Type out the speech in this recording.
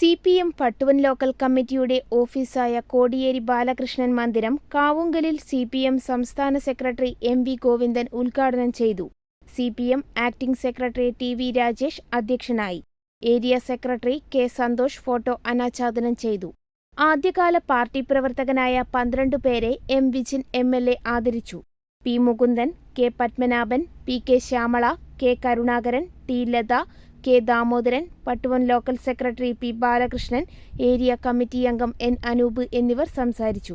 C P M Pattuvam local committee ഓഫീസായ Kodiyeri Balakrishnan മന്ദിരം കാവുങ്കലിൽ C P M സംസ്ഥാന സെക്രട്ടറി എം വി ഗോവിന്ദൻ ഉദ്ഘാടനം ചെയ്തു. C P M acting secretary T V Rajesh അധ്യക്ഷനായി. Area secretary K Santhosh photo അനാച്ഛാദനം ചെയ്തു. ആദ്യകാല പാർട്ടി പ്രവർത്തകനായ പന്ത്രണ്ട് പേരെ M Vijin M L A ആദരിച്ചു. P Mukundan K Padmanabhan P K Shyamala K Karunakaran T Latha K Damodaran Pattuvam local secretary P Balakrishnan area committee അംഗം N Anoop എന്നിവർ സംസാരിച്ചു.